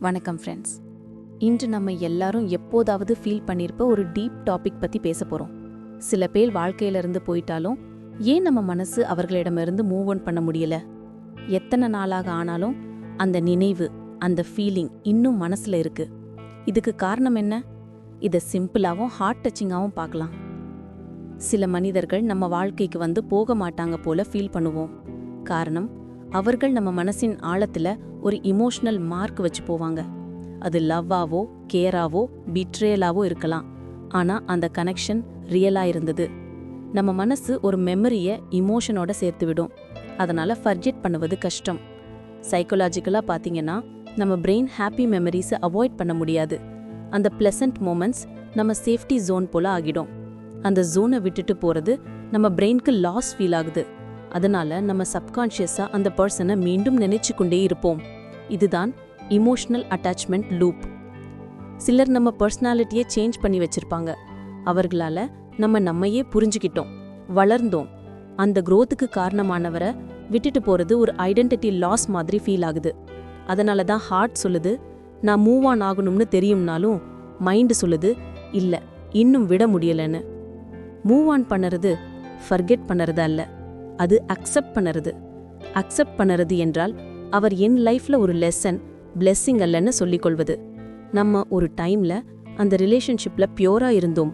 வணக்கம் ஃப்ரெண்ட்ஸ் இன்று நம்ம எல்லாரும் எப்போதாவது ஃபீல் பண்ணியிருப்ப ஒரு டீப் டாபிக் பற்றி பேச போகிறோம் சில பேர் வாழ்க்கையிலிருந்து போயிட்டாலும் ஏன் நம்ம மனசு அவர்களிடமிருந்து மூவ் ஆன் பண்ண முடியல? எத்தனை நாளாக ஆனாலும் அந்த நினைவு அந்த ஃபீலிங் இன்னும் மனசில் இருக்கு. இதுக்கு காரணம் என்ன? இதை சிம்பிளாகவும் ஹார்ட் டச்சிங்காகவும் பார்க்கலாம். சில மனிதர்கள் நம்ம வாழ்க்கைக்கு வந்து போக மாட்டாங்க போல ஃபீல் பண்ணுவோம். காரணம் அவர்கள் நம்ம மனசின் ஆழத்துல ஒரு இமோஷனல் மார்க் வச்சு போவாங்க. அது லவ்வாவோ கேராவோ பிட்ரேலாவோ இருக்கலாம். ஆனா அந்த கனெக்ஷன் ரியலா இருந்தது. நம்ம மனசு ஒரு மெமரியை இமோஷனோட சேர்த்து விடும். அதனால ஃபர்ஜெட் பண்ணுவது கஷ்டம். சைக்கலாஜிக்கலாக பார்த்தீங்கன்னா நம்ம பிரெயின் ஹாப்பி மெமரிஸை அவாய்ட் பண்ண முடியாது. அந்த ப்ளசன்ட் மூமெண்ட்ஸ் நம்ம சேஃப்டி ஜோன் போல ஆகிடும். அந்த ஜோனை விட்டுட்டு போறது நம்ம பிரெயினுக்கு லாஸ் ஃபீல் ஆகுது. அதனால நம்ம சப்கான்ஷியஸா அந்த பர்சனை மீண்டும் நினைச்சு கொண்டே இருப்போம். இதுதான் இமோஷனல் அட்டாச்மெண்ட் லூப் சிலர் நம்ம பர்சனாலிட்டியை சேஞ்ச் பண்ணி வச்சிருப்பாங்க. அவர்களால நம்ம நம்மையே புரிஞ்சுக்கிட்டோம் வளர்ந்தோம். அந்த குரோத்துக்கு காரணமானவரை விட்டுட்டு போறது ஒரு ஐடென்டிட்டி லாஸ் மாதிரி ஃபீல் ஆகுது. அதனால தான் ஹார்ட் சொல்லுது நான் மூவ் ஆன் ஆகணும்னு தெரியும்னாலும் மைண்டு சொல்லுது இல்லை இன்னும் விட முடியலன்னு. மூவ் ஆன் பண்ணுறது ஃபர்கெட் பண்ணறது அல்ல அது அக்செப்ட் பண்ணுறது. அக்செப்ட் பண்ணுறது என்றால் அவர் என் லைஃப்ல ஒரு லெசன் பிளெஸ்ஸிங் அல்லன்னு சொல்லிக்கொள்வது நம்ம ஒரு டைம்ல அந்த ரிலேஷன்ஷிப்ல பியூரா இருந்தோம்.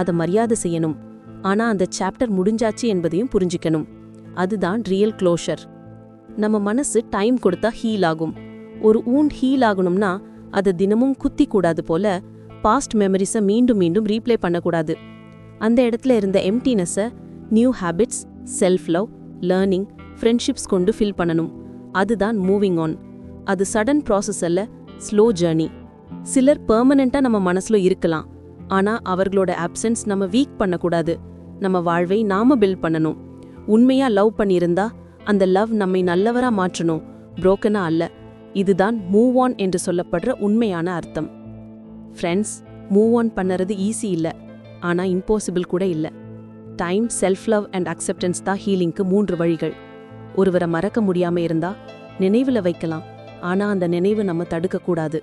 அதை மரியாதை செய்யணும். ஆனா அந்த சாப்டர் முடிஞ்சாச்சு என்பதையும் புரிஞ்சுக்கணும். அதுதான் ரியல் க்ளோஷர் நம்ம மனசு டைம் கொடுத்தா ஹீல் ஆகும். ஒரு ஊண்ட் ஹீல் ஆகணும்னா அதை தினமும் குத்தி கூடாது போல பாஸ்ட் மெமரிஸை மீண்டும் மீண்டும் ரீப்ளே பண்ணக்கூடாது. அந்த இடத்துல இருந்த எம்டினஸை new habits self love learning friendships கொண்டு ஃபில் பண்ணணும். அதுதான் மூவிங் ஆன் அது சடன் ப்ராசஸ் அல்ல ஸ்லோ ஜேர்னி சிலர் பெர்மனெண்டா நம்ம மனசில் இருக்கலாம். ஆனால் அவர்களோட ஆப்சன்ஸ் நம்ம வீக் பண்ணக்கூடாது. நம்ம வாழ்வை நாம பில்ட் பண்ணணும். உண்மையாக லவ் பண்ணியிருந்தா அந்த லவ் நம்மை நல்லவராக மாற்றணும். புரோக்கனா அல்ல. இதுதான் மூவ் ஆன் என்று சொல்லப்படுற உண்மையான அர்த்தம். ஃப்ரெண்ட்ஸ் மூவ் ஆன் பண்ணுறது ஈஸி இல்லை. ஆனால் இம்பாசிபிள் கூட இல்லை. Time self love and acceptance தான் ஹீலிங்க்கு மூன்று வழிகள். ஒருவரை மறக்க முடியாம இருந்தா நினைவில் வைக்கலாம். ஆனா அந்த நினைவு நம்ம தடுக்கக்கூடாது.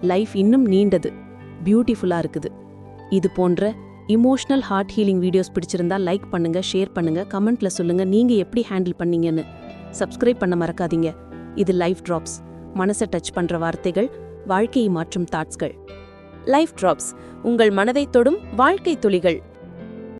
லைஃப் இன்னும் நீண்டது. பியூட்டிஃபுல்லா இருக்குது. இது போன்ற இமோஷனல் ஹார்ட் ஹீலிங் வீடியோஸ் பிடிச்சிருந்தா லைக் பண்ணுங்க ஷேர் பண்ணுங்க கமெண்ட்ல சொல்லுங்க நீங்க எப்படி ஹேண்டில் பண்ணீங்கன்னு. சப்ஸ்கிரைப் பண்ண மறக்காதீங்க. இது லைஃப் ட்ராப்ஸ் மனசை டச் பண்ற வார்த்தைகள் வாழ்க்கையை மாற்றும் தாட்ஸ்கள் லைஃப் ட்ராப்ஸ் உங்கள் மனதை தொடும் வாழ்க்கை துளிகள்.